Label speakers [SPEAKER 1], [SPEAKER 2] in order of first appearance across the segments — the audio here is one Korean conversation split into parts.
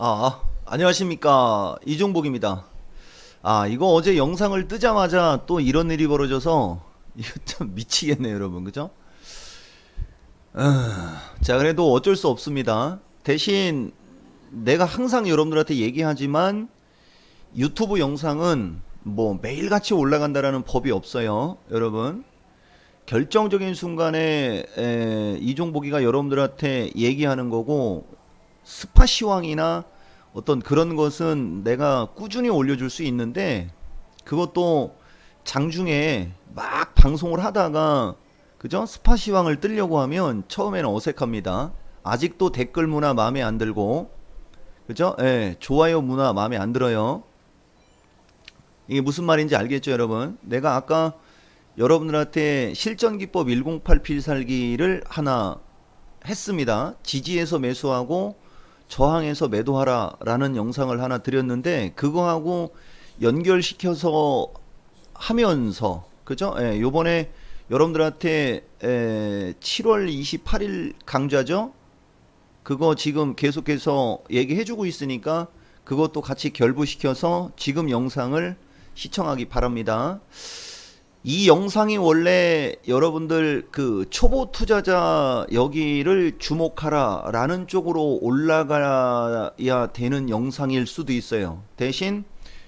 [SPEAKER 1] 아, 안녕하십니까. 이종복입니다. 아, 이거 어제 영상을 뜨자마자 또 이런 일이 벌어져서, 이거 참 미치겠네요, 여러분. 그죠? 아, 자, 그래도 어쩔 수 없습니다. 대신 내가 항상 여러분들한테 얘기하지만 유튜브 영상은 뭐 매일같이 올라간다라는 법이 없어요, 여러분. 결정적인 순간에 에, 이종복이가 여러분들한테 얘기하는 거고 스파 시황이나 어떤 그런 것은 내가 꾸준히 올려줄 수 있는데 그것도 장중에 막 방송을 하다가 그죠? 스파 시황을 뜨려고 하면 처음에는 어색합니다. 아직도 댓글 문화 마음에 안 들고 그죠? 예, 좋아요 문화 마음에 안 들어요. 이게 무슨 말인지 알겠죠, 여러분? 내가 아까 여러분들한테 실전 기법 108 필살기를 하나 했습니다. 지지에서 매수하고 저항에서 매도하라 라는 영상을 하나 드렸는데 그거하고 연결시켜서 하면서 그죠? 예, 요번에 여러분들한테 에, 7월 28일 강좌죠? 그거 지금 계속해서 얘기해 주고 있으니까 그것도 같이 결부시켜서 지금 영상을 시청하기 바랍니다. 이 영상이 원래 여러분들 그 초보 투자자 여기를 주목하라 라는 쪽으로 올라가야 되는 영상일 수도 있어요. 대신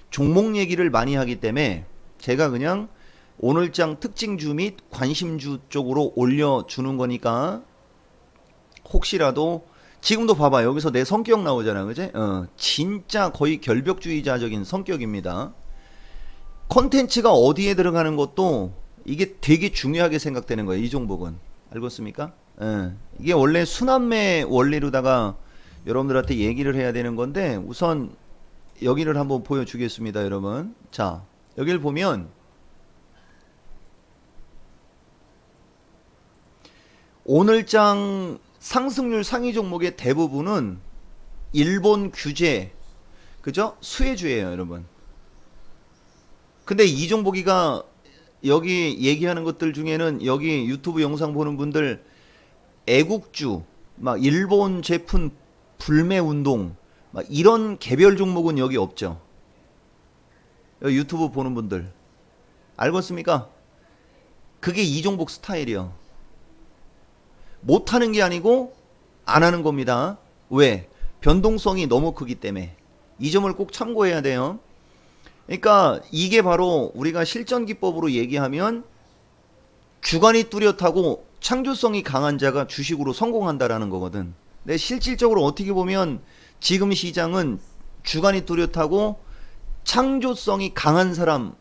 [SPEAKER 1] 종목 얘기를 많이 하기 때문에 제가 그냥 오늘장 특징주 및 관심주 쪽으로 올려주는 거니까 혹시라도 지금도 봐봐 여기서 내 성격 나오잖아 그지? 어, 진짜 거의 결벽주의자적인 성격입니다. 컨텐츠가 어디에 들어가는 것도 이게 되게 중요하게 생각되는 거예요. 이 종목은 알겠습니까? 예. 이게 원래 순환매 원리로다가 여러분들한테 얘기를 해야 되는 건데 우선 여기를 한번 보여주겠습니다, 여러분. 자, 여기를 보면 오늘장 상승률 상위 종목의 대부분은 일본 규제, 그죠? 수혜주예요, 여러분. 근데 이종복이가 여기 얘기하는 것들 중에는 여기 유튜브 영상 보는 분들 애국주, 막 일본 제품 불매 운동, 막 이런 개별 종목은 여기 없죠. 여기 유튜브 보는 분들 알겠습니까? 그게 이종복 스타일이요. 못하는 게 아니고 안 하는 겁니다. 왜? 변동성이 너무 크기 때문에 이 점을 꼭 참고해야 돼요. 그러니까 이게 바로 우리가 실전 기법으로 얘기하면 주관이 뚜렷하고 창조성이 강한 자가 주식으로 성공한다라는 거거든. 근데 실질적으로 어떻게 보면 지금 시장은 주관이 뚜렷하고 창조성이 강한 사람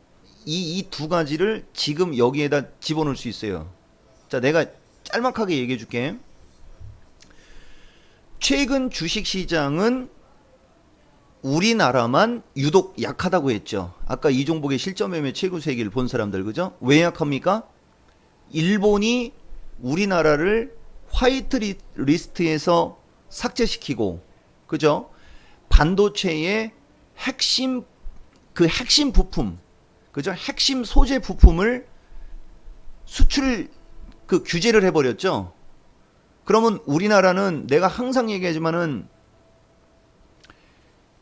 [SPEAKER 1] 이이두 가지를 지금 여기에다 집어넣을 수 있어요. 자, 내가 짤막하게 얘기해 줄게. 최근 주식 시장은 우리나라만 유독 약하다고 했죠. 아까 이종복의 실전 매매 최고 세기를 본 사람들 그죠? 왜 약합니까? 일본이 우리나라를 화이트 리, 리스트에서 삭제시키고 그죠? 반도체의 핵심 그 핵심 부품 그죠? 핵심 소재 부품을 수출 그 규제를 해버렸죠. 그러면 우리나라는 내가 항상 얘기하지만은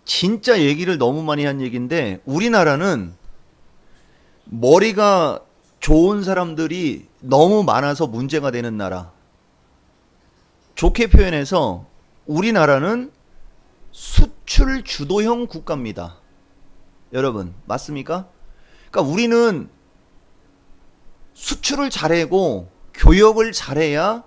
[SPEAKER 1] 진짜 얘기를 너무 많이 한 얘기인데 우리나라는 머리가 좋은 사람들이 너무 많아서 문제가 되는 나라. 좋게 표현해서 우리나라는 수출 주도형 국가입니다. 여러분, 맞습니까? 그러니까 우리는 수출을 잘하고 교역을 잘해야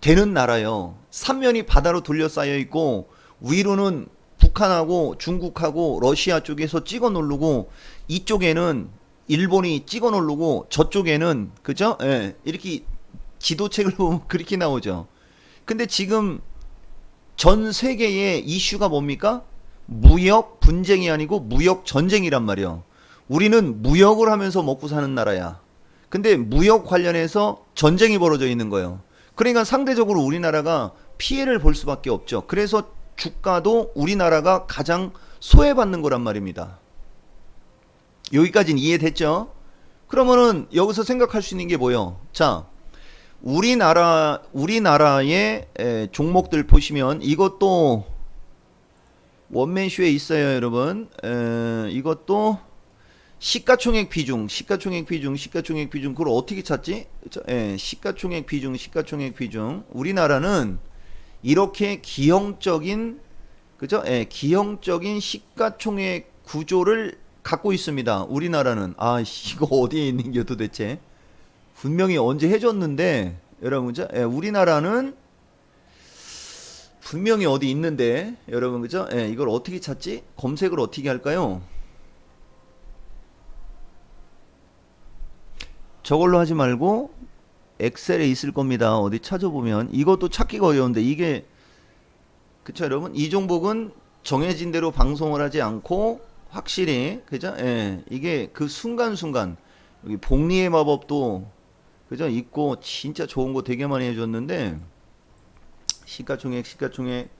[SPEAKER 1] 되는 나라요. 삼면이 바다로 둘러싸여 있고 위로는 북한하고 중국하고 러시아 쪽에서 찍어 누르고 이쪽에는 일본이 찍어 누르고 저쪽에는 그죠? 예. 이렇게 지도책을 보면 그렇게 나오죠. 근데 지금 전 세계의 이슈가 뭡니까? 무역 분쟁이 아니고 무역 전쟁이란 말이요. 우리는 무역을 하면서 먹고 사는 나라야. 근데 무역 관련해서 전쟁이 벌어져 있는 거예요. 그러니까 상대적으로 우리나라가 피해를 볼 수밖에 없죠. 그래서 주가도 우리나라가 가장 소외받는 거란 말입니다. 여기까지는 이해됐죠? 그러면은 여기서 생각할 수 있는 게 뭐예요? 자, 우리나라 우리나라의 에, 종목들 보시면 이것도 원맨쇼에 있어요, 여러분. 에, 이것도 시가총액 비중, 시가총액 비중, 시가총액 비중. 그걸 어떻게 찾지? 저, 예, 시가총액 비중, 시가총액 비중. 우리나라는 이렇게 기형적인 그죠? 예, 기형적인 시가총액 구조를 갖고 있습니다. 우리나라는 아 씨, 이거 어디에 있는 게 도대체? 분명히 언제 해줬는데 여러분 그죠? 예, 우리나라는 분명히 어디 있는데 여러분 그죠? 예, 이걸 어떻게 찾지? 검색을 어떻게 할까요? 저걸로 하지 말고 엑셀에 있을 겁니다. 어디 찾아보면. 이것도 찾기가 어려운데 이게 그쵸 여러분? 이종복은 정해진 대로 방송을 하지 않고 확실히 그죠? 예, 이게 그 순간순간. 여기 복리의 마법도 그죠? 있고 진짜 좋은 거 되게 많이 해줬는데 시가총액 시가총액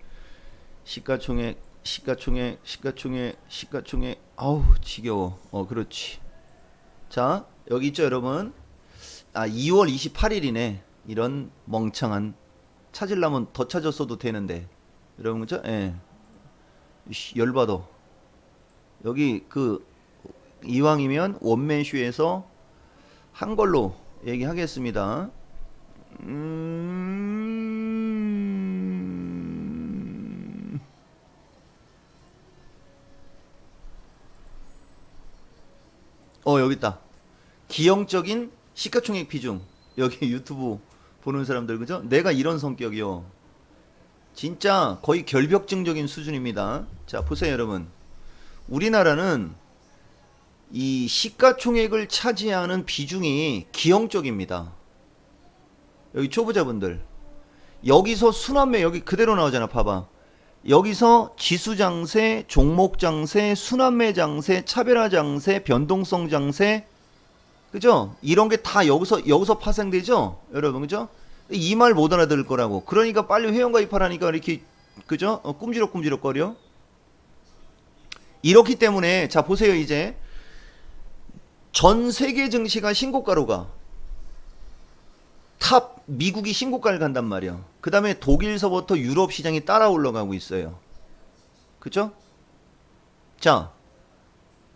[SPEAKER 1] 시가총액 시가총액 시가총액 시가총액. 아우 지겨워. 어 그렇지. 자 여기 있죠 여러분 아 2월 28일이네. 이런 멍청한. 찾으려면 더 찾았어도 되는데. 여러분 그죠? 예. 열받아. 여기 그 이왕이면 원맨쇼에서 한 걸로 얘기하겠습니다. 음... 어 여기 있다. 기형적인 시가총액 비중. 여기 유튜브 보는 사람들 그죠? 내가 이런 성격이요. 진짜 거의 결벽증적인 수준입니다. 자 보세요 여러분. 우리나라는 이 시가총액을 차지하는 비중이 기형적입니다. 여기 초보자분들. 여기서 순환매 여기 그대로 나오잖아 봐봐. 여기서 지수 장세, 종목 장세, 순환매 장세, 차별화 장세, 변동성 장세 그죠? 이런 게 다 여기서 여기서 파생되죠? 여러분 그죠? 이 말 못 알아들을 거라고. 그러니까 빨리 회원 가입하라니까 이렇게 그죠? 어, 꿈지럭꿈지럭 거려. 이렇기 때문에 자 보세요 이제 전 세계 증시가 신고가로가 탑 미국이 신고가를 간단 말이야. 그 다음에 독일서부터 유럽 시장이 따라 올라가고 있어요. 그죠? 자,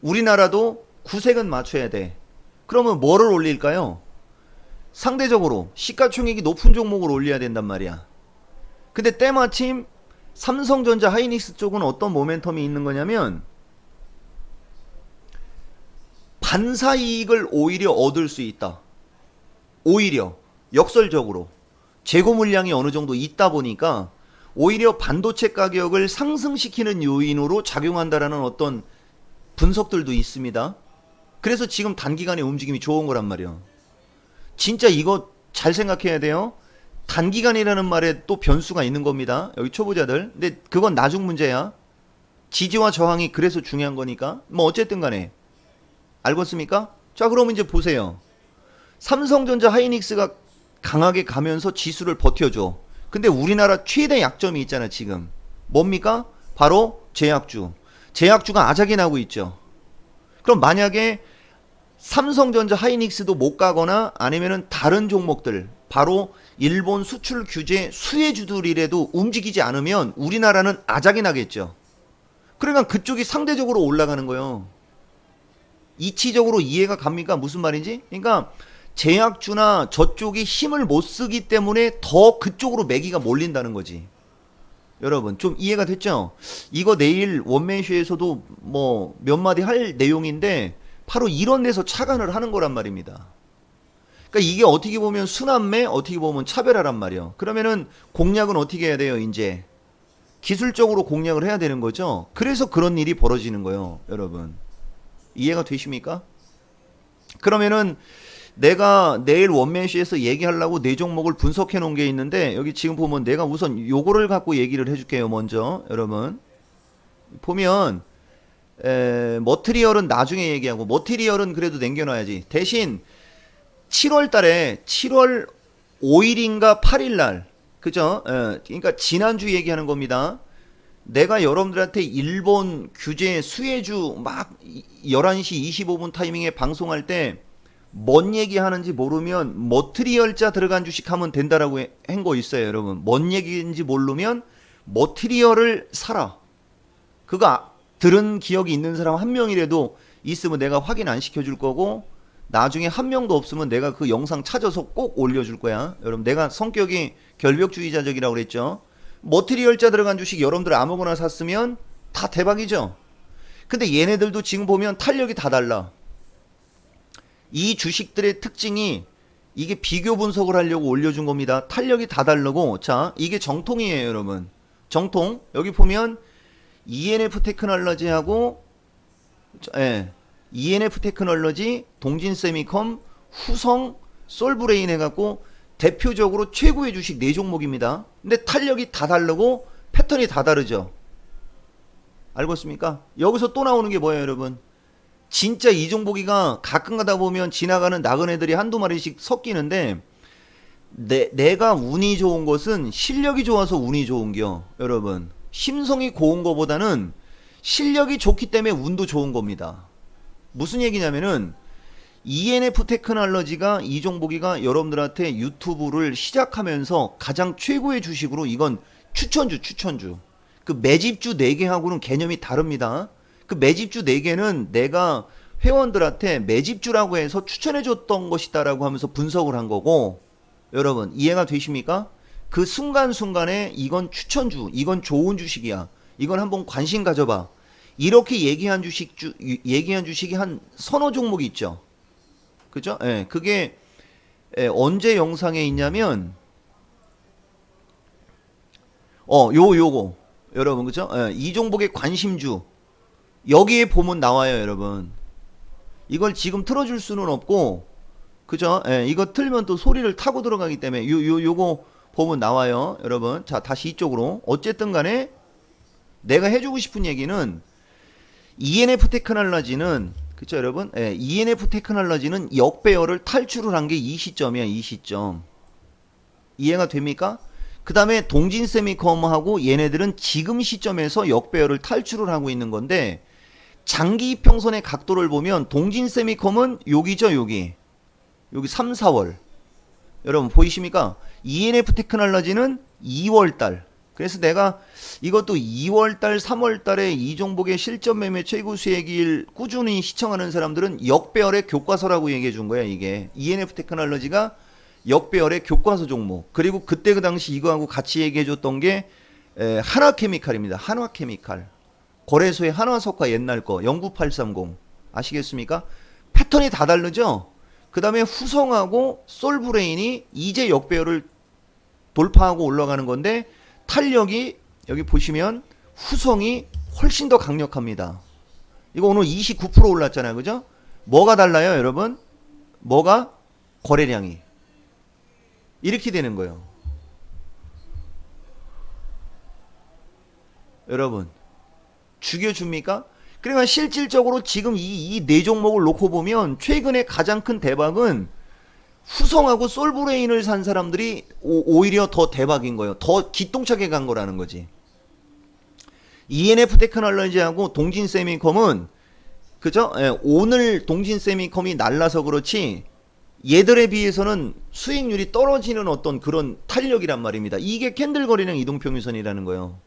[SPEAKER 1] 우리나라도 구색은 맞춰야 돼. 그러면 뭐를 올릴까요? 상대적으로 시가총액이 높은 종목을 올려야 된단 말이야. 근데 때마침 삼성전자 하이닉스 쪽은 어떤 모멘텀이 있는 거냐면 반사 이익을 오히려 얻을 수 있다. 오히려 역설적으로 재고 물량이 어느 정도 있다 보니까 오히려 반도체 가격을 상승시키는 요인으로 작용한다라는 어떤 분석들도 있습니다. 그래서 지금 단기간에 움직임이 좋은 거란 말이야. 진짜 이거 잘 생각해야 돼요. 단기간이라는 말에 또 변수가 있는 겁니다. 여기 초보자들. 근데 그건 나중 문제야. 지지와 저항이 그래서 중요한 거니까. 뭐 어쨌든 간에. 알겠습니까? 자, 그러면 이제 보세요. 삼성전자 하이닉스가 강하게 가면서 지수를 버텨줘. 근데 우리나라 최대 약점이 있잖아, 지금. 뭡니까? 바로 제약주. 제약주가 아작이 나고 있죠. 그럼 만약에 삼성전자 하이닉스도 못 가거나 아니면은 다른 종목들 바로 일본 수출 규제 수혜주들이라도 움직이지 않으면 우리나라는 아작이 나겠죠. 그러니까 그쪽이 상대적으로 올라가는 거예요. 이치적으로 이해가 갑니까? 무슨 말인지? 그러니까 제약주나 저쪽이 힘을 못 쓰기 때문에 더 그쪽으로 매기가 몰린다는 거지. 여러분 좀 이해가 됐죠? 이거 내일 원맨쇼에서도 뭐 몇 마디 할 내용인데 바로 이런 데서 착안을 하는 거란 말입니다. 그러니까 이게 어떻게 보면 순환매, 어떻게 보면 차별화란 말이에요. 그러면은 공략은 어떻게 해야 돼요, 이제? 기술적으로 공략을 해야 되는 거죠. 그래서 그런 일이 벌어지는 거예요, 여러분. 이해가 되십니까? 그러면은 내가 내일 원맨시에서 얘기하려고 네 종목을 분석해 놓은 게 있는데 여기 지금 보면 내가 우선 요거를 갖고 얘기를 해줄게요, 먼저 여러분. 보면 에, 머트리얼은 나중에 얘기하고 머트리얼은 그래도 남겨놔야지. 대신 7월 달에 7월 5일인가 8일 날 그죠? 에, 그러니까 지난주 얘기하는 겁니다. 내가 여러분들한테 일본 규제 수혜주 막 11시 25분 타이밍에 방송할 때 뭔 얘기하는지 모르면 머트리얼자 들어간 주식 하면 된다라고 한 거 있어요, 여러분. 뭔 얘기인지 모르면 머트리얼을 사라. 그거 아- 들은 기억이 있는 사람 한 명이라도 있으면 내가 확인 안 시켜줄 거고 나중에 한 명도 없으면 내가 그 영상 찾아서 꼭 올려줄 거야. 여러분 내가 성격이 결벽주의자적이라고 그랬죠. 머티리얼자 들어간 주식 여러분들 아무거나 샀으면 다 대박이죠. 근데 얘네들도 지금 보면 탄력이 다 달라. 이 주식들의 특징이 이게 비교 분석을 하려고 올려준 겁니다. 탄력이 다 다르고 자 이게 정통이에요 여러분. 정통 여기 보면 ENF 테크놀로지하고 예, ENF 테크놀로지, 동진 세미컴, 후성, 솔브레인 해갖고 대표적으로 최고의 주식 네 종목입니다. 근데 탄력이 다 다르고 패턴이 다 다르죠. 알고 있습니까? 여기서 또 나오는 게 뭐예요, 여러분? 진짜 이 종목이가 가끔 가다 보면 지나가는 나그네들이 한두 마리씩 섞이는데 내, 내가 운이 좋은 것은 실력이 좋아서 운이 좋은 겨, 여러분. 심성이 고운 거보다는 실력이 좋기 때문에 운도 좋은 겁니다. 무슨 얘기냐면은 ENF 테크놀로지가 이 종목이가 여러분들한테 유튜브를 시작하면서 가장 최고의 주식으로 이건 추천주 추천주 그 매집주 4개하고는 개념이 다릅니다. 그 매집주 4개는 내가 회원들한테 매집주라고 해서 추천해 줬던 것이다라고 하면서 분석을 한 거고 여러분 이해가 되십니까? 그 순간순간에 이건 추천주, 이건 좋은 주식이야. 이건 한번 관심 가져봐. 이렇게 얘기한 주식 주 얘기한 주식이 한 서너 종목이 있죠. 그죠? 예. 그게 예, 언제 영상에 있냐면 어, 요 요거. 여러분 그죠? 예, 이 종목의 관심주 여기에 보면 나와요, 여러분. 이걸 지금 틀어줄 수는 없고, 그죠? 예, 이거 틀면 또 소리를 타고 들어가기 때문에 요, 요, 요거 보면 나와요, 여러분. 자, 다시 이쪽으로. 어쨌든 간에 내가 해주고 싶은 얘기는 ENF 테크놀로지는 그쵸 여러분? 예, ENF 테크놀로지는 역배열을 탈출을 한 게 이 시점이야, 이 시점. 이해가 됩니까? 그 다음에 동진 세미컴하고 얘네들은 지금 시점에서 역배열을 탈출을 하고 있는 건데 장기 이평선의 각도를 보면 동진 세미컴은 여기죠, 여기. 여기 3, 4월. 여러분 보이십니까? ENF 테크놀로지는 2월 달. 그래서 내가 이것도 2월 달, 3월 달에 이 종목의 실전 매매 최고 수익일 꾸준히 시청하는 사람들은 역배열의 교과서라고 얘기해 준 거야, 이게. ENF 테크놀로지가 역배열의 교과서 종목. 그리고 그때 그 당시 이거하고 같이 얘기해 줬던 게 에, 한화케미칼입니다. 한화케미칼. 거래소의 한화석화 옛날 거 09830 아시겠습니까? 패턴이 다 다르죠? 그 다음에 후성하고 솔브레인이 이제 역배열을 돌파하고 올라가는 건데 탄력이 여기 보시면 후성이 훨씬 더 강력합니다. 이거 오늘 29% 올랐잖아요. 그죠? 뭐가 달라요, 여러분? 뭐가? 거래량이. 이렇게 되는 거예요. 여러분, 죽여줍니까? 그러니까 실질적으로 지금 이, 이 네 종목을 놓고 보면 최근에 가장 큰 대박은 후성하고 솔브레인을 산 사람들이 오, 히려더 대박인 거예요. 더 기똥차게 간 거라는 거지. ENF 테크놀로지하고 동진 세미컴은 그죠? 예, 오늘 동진 세미컴이 날라서 그렇지 얘들에 비해서는 수익률이 떨어지는 어떤 그런 탄력이란 말입니다. 이게 캔들 거리는 이동평균선이라는 거예요.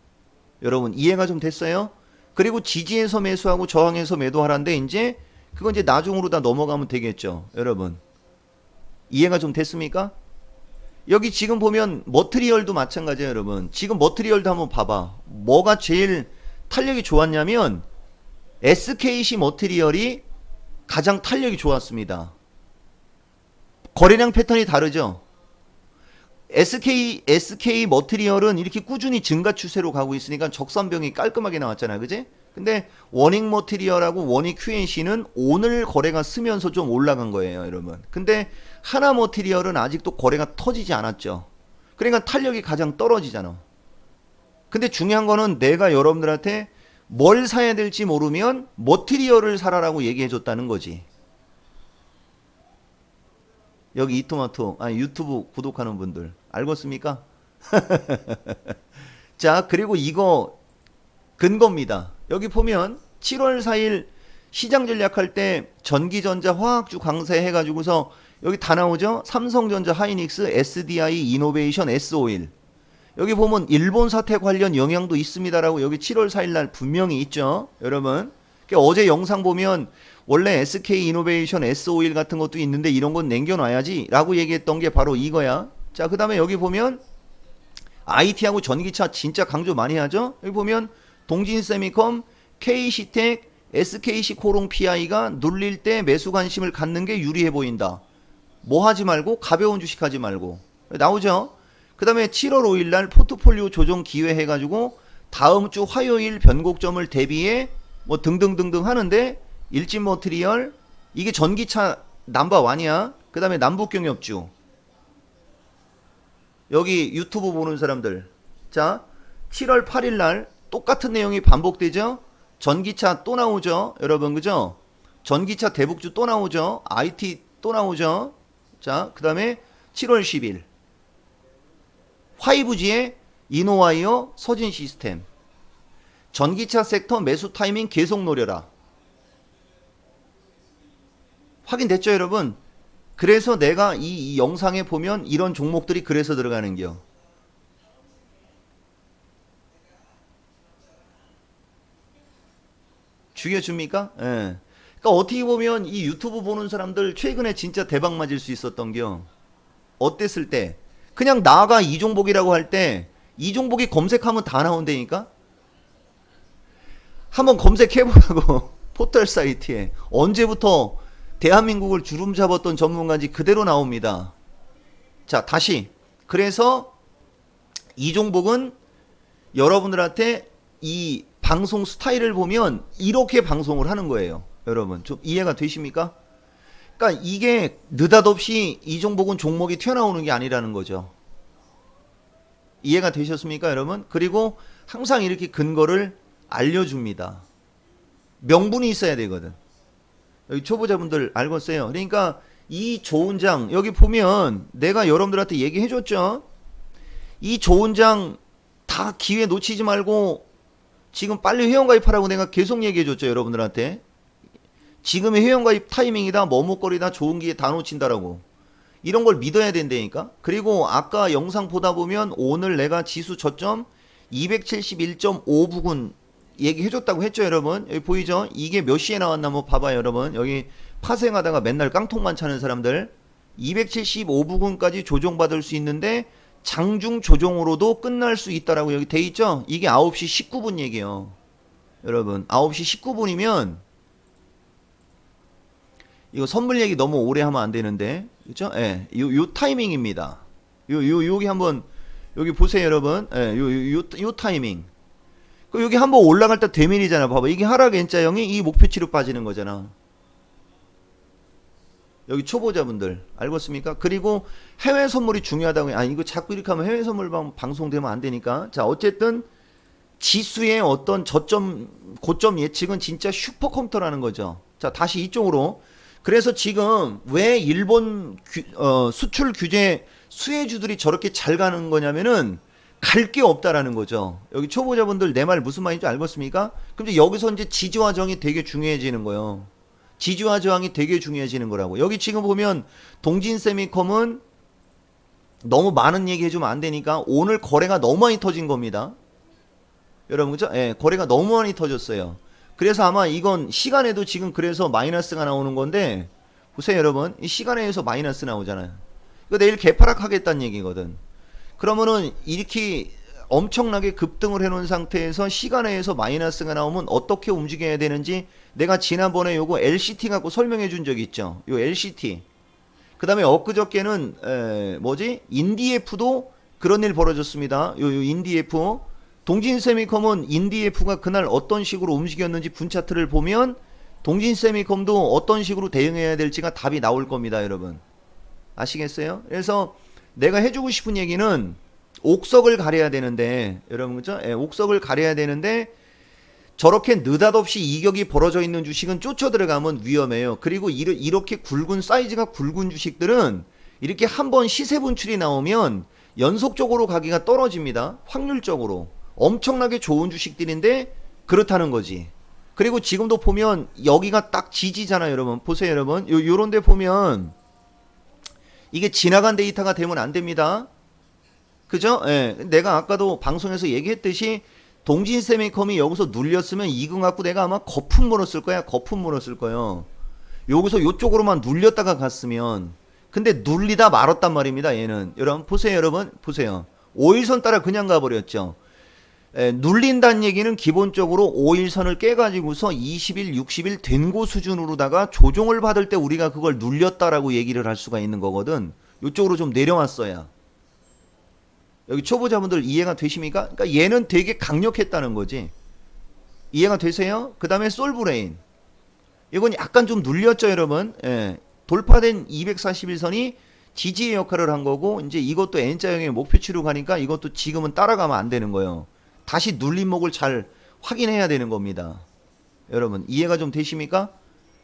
[SPEAKER 1] 여러분 이해가 좀 됐어요? 그리고 지지에서 매수하고 저항에서 매도하란데 이제 그건 이제 나중으로 다 넘어가면 되겠죠. 여러분 이해가 좀 됐습니까? 여기 지금 보면 머트리얼도 마찬가지예요, 여러분. 지금 머트리얼도 한번 봐봐. 뭐가 제일 탄력이 좋았냐면 SKC 머트리얼이 가장 탄력이 좋았습니다. 거래량 패턴이 다르죠. SK SK 머트리얼은 이렇게 꾸준히 증가 추세로 가고 있으니까 적산병이 깔끔하게 나왔잖아요. 그지? 근데 원익 머트리얼하고 원익 QNC는 오늘 거래가 쓰면서 좀 올라간 거예요, 여러분. 근데 하나 머트리얼은 아직도 거래가 터지지 않았죠. 그러니까 탄력이 가장 떨어지잖아. 근데 중요한 거는 내가 여러분들한테 뭘 사야 될지 모르면 머트리얼을 사라라고 얘기해 줬다는 거지. 여기 이토마토 아 유튜브 구독하는 분들 알겠습니까? 자 그리고 이거 근거입니다. 여기 보면 7월 4일 시장 전략할 때 전기전자 화학주 강세 해가지고서 여기 다 나오죠? 삼성전자 하이닉스 SDI 이노베이션 S51 여기 보면 일본 사태 관련 영향도 있습니다라고 여기 7월 4일 날 분명히 있죠. 여러분. 그러니까 어제 영상 보면 원래 SK 이노베이션 S51 같은 것도 있는데 이런 건 남겨놔야지 라고 얘기했던 게 바로 이거야. 자, 그 다음에 여기 보면 IT하고 전기차 진짜 강조 많이 하죠. 여기 보면 동진세미컴, KC텍, SKC 코롱 PI가 눌릴 때 매수 관심을 갖는 게 유리해 보인다. 뭐 하지 말고 가벼운 주식 하지 말고 나오죠. 그 다음에 7월 5일 날 포트폴리오 조정 기회 해가지고 다음 주 화요일 변곡점을 대비해 뭐 등등등등 하는데 일진 머트리얼 이게 전기차 남바 완이야. 그 다음에 남북경협주 여기 유튜브 보는 사람들 자 7월 8일 날 똑같은 내용이 반복되죠. 전기차 또 나오죠. 여러분 그죠? 전기차 대북주 또 나오죠. IT 또 나오죠. 자, 그 다음에 7월 10일. 화이브지의 이노와이어 서진 시스템. 전기차 섹터 매수 타이밍 계속 노려라. 확인됐죠, 여러분? 그래서 내가 이, 이 영상에 보면 이런 종목들이 그래서 들어가는겨. 죽여줍니까? 예. 그러니까 어떻게 보면 이 유튜브 보는 사람들 최근에 진짜 대박 맞을 수 있었던겨. 어땠을 때? 그냥 나가 이종복이라고 할 때 이종복이 검색하면 다 나온다니까? 한번 검색해보라고 포털 사이트에 언제부터 대한민국을 주름 잡았던 전문가인지 그대로 나옵니다. 자 다시 그래서 이종복은 여러분들한테 이 방송 스타일을 보면 이렇게 방송을 하는 거예요. 여러분 좀 이해가 되십니까? 그러니까 이게 느닷없이 이종복은 종목이 튀어나오는 게 아니라는 거죠. 이해가 되셨습니까, 여러분? 그리고 항상 이렇게 근거를 알려줍니다. 명분이 있어야 되거든. 여기 초보자분들 알겠어요. 그러니까 이 좋은 장 여기 보면 내가 여러분들한테 얘기해 줬죠. 이 좋은 장 다 기회 놓치지 말고 지금 빨리 회원 가입하라고 내가 계속 얘기해 줬죠, 여러분들한테. 지금의 회원 가입 타이밍이다, 머뭇거리다, 좋은 기회 다 놓친다라고. 이런 걸 믿어야 된다니까. 그리고 아까 영상 보다 보면 오늘 내가 지수 저점 271.5 부근 얘기해줬다고 했죠, 여러분. 여기 보이죠? 이게 몇 시에 나왔나 뭐 봐봐요, 여러분. 여기 파생하다가 맨날 깡통만 차는 사람들. 275부근까지 조정받을 수 있는데 장중 조정으로도 끝날 수 있다라고 여기 돼 있죠? 이게 9시 19분 얘기예요. 여러분, 9시 19분이면 이거 선물 얘기 너무 오래 하면 안 되는데. 그죠? 예. 요, 요 타이밍입니다. 요, 요, 여기 한번, 여기 보세요, 여러분. 예, 요, 요, 요, 요 타이밍. 그 여기 한번 올라갈 때 대밀이잖아. 봐봐. 이게 하락 N자형이 이 목표치로 빠지는 거잖아. 여기 초보자분들 알겠습니까? 그리고 해외 선물이 중요하다고 아 이거 자꾸 이렇게 하면 해외 선물 방- 방송되면 안 되니까 자 어쨌든 지수의 어떤 저점 고점 예측은 진짜 슈퍼컴퓨터라는 거죠. 자 다시 이쪽으로 그래서 지금 왜 일본 규- 어, 수출 규제 수혜주들이 저렇게 잘 가는 거냐면은 갈 게 없다라는 거죠. 여기 초보자분들 내 말 무슨 말인지 알겠습니까? 이제 여기서 이제 지지와 정이 되게 중요해지는 거예요. 지지와 저항이 되게 중요해지는 거라고. 여기 지금 보면 동진 세미컴은 너무 많은 얘기 해주면 안 되니까 오늘 거래가 너무 많이 터진 겁니다. 여러분 그죠? 예, 거래가 너무 많이 터졌어요. 그래서 아마 이건 시간에도 지금 그래서 마이너스가 나오는 건데 보세요 여러분 이 시간에 의해서 마이너스 나오잖아요. 이거 내일 개파락 하겠다는 얘기거든. 그러면은 이렇게 엄청나게 급등을 해놓은 상태에서 시간에 의해서 마이너스가 나오면 어떻게 움직여야 되는지 내가 지난번에 요거 LCT 갖고 설명해 준 적이 있죠. 요 LCT. 그 다음에 엊그저께는 에, 뭐지? 인디에프도 그런 일 벌어졌습니다. 요, 요 인디에프. 동진세미컴은 인디에프가 그날 어떤 식으로 움직였는지 분 차트를 보면 동진세미컴도 어떤 식으로 대응해야 될지가 답이 나올 겁니다, 여러분. 아시겠어요? 그래서 내가 해주고 싶은 얘기는 옥석을 가려야 되는데 여러분 그죠? 예, 옥석을 가려야 되는데 저렇게 느닷없이 이격이 벌어져 있는 주식은 쫓아 들어가면 위험해요. 그리고 이렇게 굵은 사이즈가 굵은 주식들은 이렇게 한 번 시세 분출이 나오면 연속적으로 가기가 떨어집니다. 확률적으로 엄청나게 좋은 주식들인데 그렇다는 거지. 그리고 지금도 보면 여기가 딱 지지잖아요, 여러분. 보세요, 여러분. 요 요런 데 보면 이게 지나간 데이터가 되면 안 됩니다. 그죠? 예. 내가 아까도 방송에서 얘기했듯이 동진 세미컴이 여기서 눌렸으면 이근 갖고 내가 아마 거품 물었을 거야. 거품 물었을 거예요. 여기서 요쪽으로만 눌렸다가 갔으면 근데 눌리다 말았단 말입니다. 얘는 여러분 보세요, 여러분 보세요. 5일선 따라 그냥 가버렸죠. 에, 눌린다는 얘기는 기본적으로 5일선을 깨가지고서 20일, 60일 된고 수준으로다가 조종을 받을 때 우리가 그걸 눌렸다라고 얘기를 할 수가 있는 거거든. 이쪽으로 좀 내려왔어야. 여기 초보자분들 이해가 되십니까? 그러니까 얘는 되게 강력했다는 거지. 이해가 되세요? 그 다음에 솔브레인. 이건 약간 좀 눌렸죠, 여러분. 예. 돌파된 241선이 지지의 역할을 한 거고, 이제 이것도 N자형의 목표치로 가니까 이것도 지금은 따라가면 안 되는 거예요. 다시 눌림목을 잘 확인해야 되는 겁니다. 여러분, 이해가 좀 되십니까?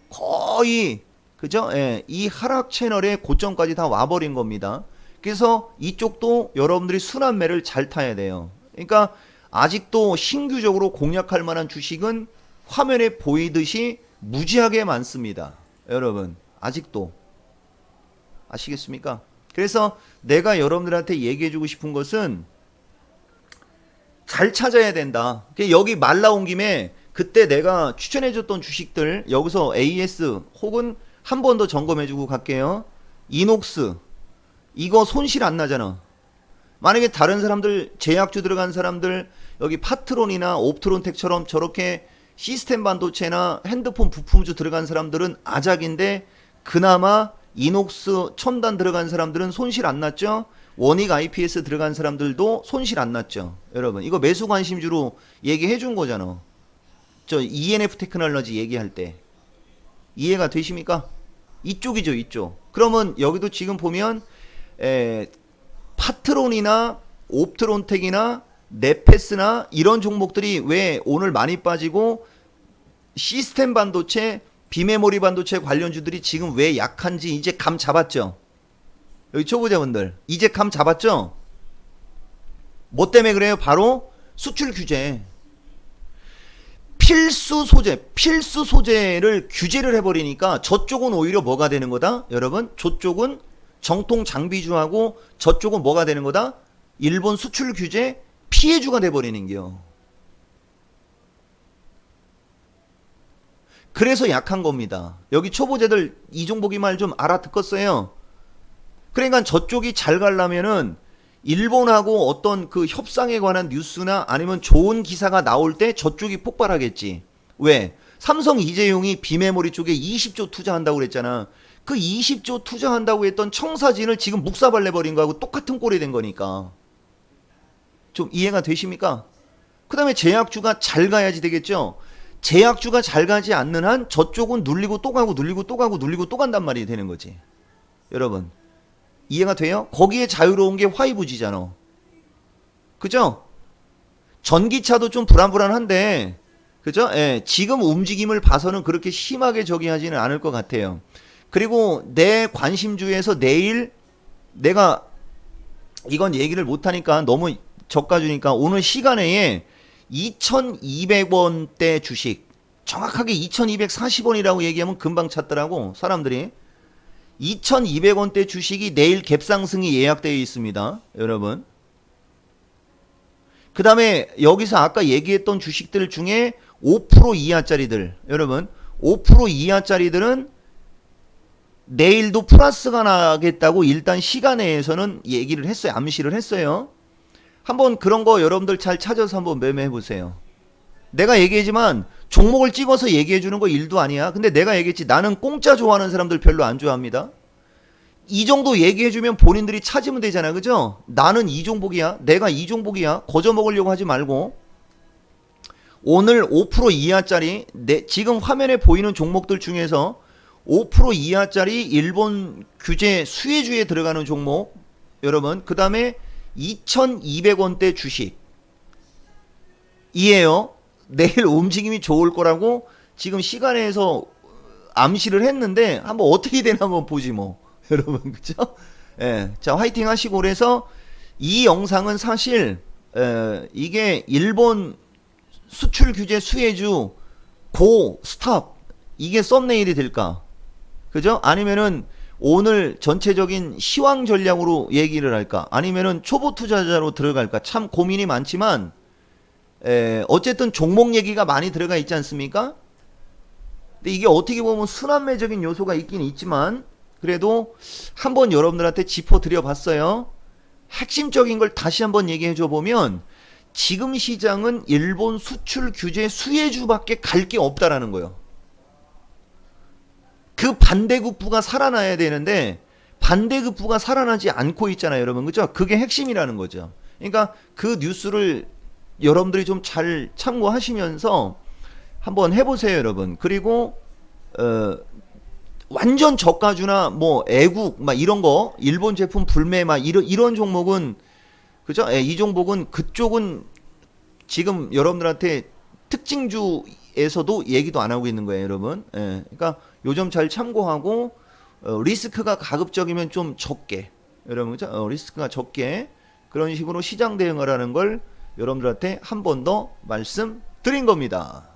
[SPEAKER 1] 거의, 그죠? 예. 이 하락 채널의 고점까지 다 와버린 겁니다. 그래서 이쪽도 여러분들이 순환 매를 잘 타야 돼요. 그러니까 아직도 신규적으로 공략할 만한 주식은 화면에 보이듯이 무지하게 많습니다. 여러분, 아직도. 아시겠습니까? 그래서 내가 여러분들한테 얘기해주고 싶은 것은 잘 찾아야 된다. 그 여기 말 나온 김에 그때 내가 추천해줬던 주식들 여기서 AS 혹은 한 번 더 점검해주고 갈게요. 이녹스 이거 손실 안 나잖아. 만약에 다른 사람들 제약주 들어간 사람들 여기 파트론이나 옵트론텍처럼 저렇게 시스템 반도체나 핸드폰 부품주 들어간 사람들은 아작인데 그나마 이녹스 첨단 들어간 사람들은 손실 안 났죠? 원익 IPS 들어간 사람들도 손실 안 났죠. 여러분 이거 매수 관심주로 얘기해 준 거잖아. 저 ENF 테크놀로지 얘기할 때 이해가 되십니까? 이쪽이죠 이쪽. 그러면 여기도 지금 보면 에, 파트론이나 옵트론텍이나 네페스나 이런 종목들이 왜 오늘 많이 빠지고 시스템 반도체, 비메모리 반도체 관련주들이 지금 왜 약한지 이제 감 잡았죠? 여기 초보자분들 이제 감 잡았죠? 뭐 때문에 그래요? 바로 수출 규제. 필수 소재, 필수 소재를 규제를 해버리니까 저쪽은 오히려 뭐가 되는 거다? 여러분, 저쪽은 정통 장비주하고 저쪽은 뭐가 되는 거다? 일본 수출 규제 피해주가 돼버리는 게요. 그래서 약한 겁니다. 여기 초보자들 이종복이 말좀 알아듣겠어요. 그러니까 저쪽이 잘 가려면은 일본하고 어떤 그 협상에 관한 뉴스나 아니면 좋은 기사가 나올 때 저쪽이 폭발하겠지. 왜? 삼성 이재용이 비메모리 쪽에 20조 투자한다고 그랬잖아. 그 20조 투자한다고 했던 청사진을 지금 묵사발내 버린 거하고 똑같은 꼴이 된 거니까. 좀 이해가 되십니까? 그 다음에 제약주가 잘 가야지 되겠죠? 제약주가 잘 가지 않는 한 저쪽은 눌리고 또 가고 눌리고 또 가고 눌리고 또 간단 말이 되는 거지. 여러분, 이해가 돼요? 거기에 자유로운 게 화이브지잖아. 그죠? 전기차도 좀 불안불안한데, 그죠? 예, 지금 움직임을 봐서는 그렇게 심하게 저기 하지는 않을 것 같아요. 그리고 내 관심주에서 내일 내가 이건 얘기를 못하니까 너무 저가주니까 오늘 시간에 2200원대 주식 정확하게 2240원이라고 얘기하면 금방 찾더라고 사람들이 2200원대 주식이 내일 갭상승이 예약되어 있습니다 여러분 그 다음에 여기서 아까 얘기했던 주식들 중에 5% 이하짜리들 여러분 5% 이하짜리들은 내일도 플러스가 나겠다고 일단 시간에서는 얘기를 했어요. 암시를 했어요. 한번 그런 거 여러분들 잘 찾아서 한번 매매해 보세요. 내가 얘기했지만 종목을 찍어서 얘기해 주는 거 일도 아니야. 근데 내가 얘기했지 나는 공짜 좋아하는 사람들 별로 안 좋아합니다. 이 정도 얘기해 주면 본인들이 찾으면 되잖아. 그죠? 나는 이 종목이야. 내가 이 종목이야. 거저 먹으려고 하지 말고 오늘 5% 이하짜리 내, 지금 화면에 보이는 종목들 중에서 5% 이하짜리 일본 규제 수혜주에 들어가는 종목 여러분 그 다음에 2200원대 주식 이에요 내일 움직임이 좋을 거라고 지금 시간에서 암시를 했는데 한번 어떻게 되나 한번 보지 뭐 여러분 그죠 예, 자 화이팅 하시고 그래서 이 영상은 사실 에, 이게 일본 수출 규제 수혜주 고 스탑 이게 썸네일이 될까 그죠? 아니면은 오늘 전체적인 시황 전략으로 얘기를 할까? 아니면은 초보 투자자로 들어갈까? 참 고민이 많지만 에, 어쨌든 종목 얘기가 많이 들어가 있지 않습니까? 근데 이게 어떻게 보면 순환매적인 요소가 있긴 있지만 그래도 한번 여러분들한테 짚어 드려 봤어요. 핵심적인 걸 다시 한번 얘기해 줘 보면 지금 시장은 일본 수출 규제 수혜주밖에 갈 게 없다라는 거예요. 그 반대급부가 살아나야 되는데 반대급부가 살아나지 않고 있잖아요, 여러분. 그죠? 그게 핵심이라는 거죠. 그러니까 그 뉴스를 여러분들이 좀 잘 참고하시면서 한번 해보세요, 여러분. 그리고 어, 완전 저가주나 뭐 애국 막 이런 거 일본 제품 불매 막 이런 이런 종목은 그죠? 예, 이 종목은 그쪽은 지금 여러분들한테 특징주에서도 얘기도 안 하고 있는 거예요, 여러분. 예, 그러니까 요점 잘 참고하고 어, 리스크가 가급적이면 좀 적게 여러분 그죠? 어, 리스크가 적게 그런 식으로 시장 대응을 하는 걸 여러분들한테 한 번 더 말씀드린 겁니다.